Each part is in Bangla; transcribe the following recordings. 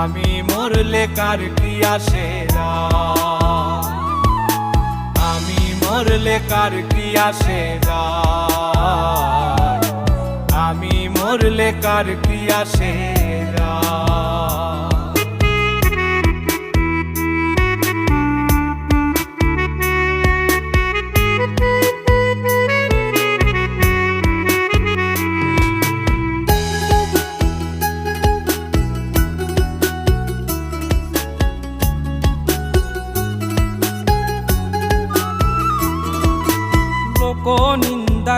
আমি মরলে কার কি আসে আমি মরলে কার কি আসে আমি মরলে কার কি আসে যায়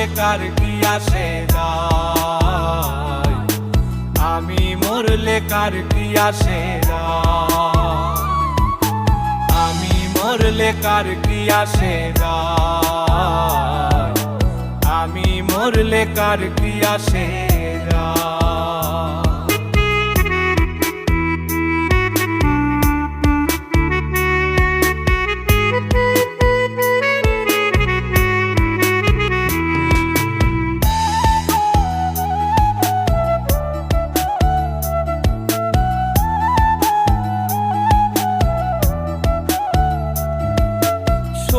মরলে কার কি আসে যায়? আমি মরলে কার কি আসে যায়? আমি মরলে কার কি আসে যায়? আমি মরলে কার কি আসে যায়?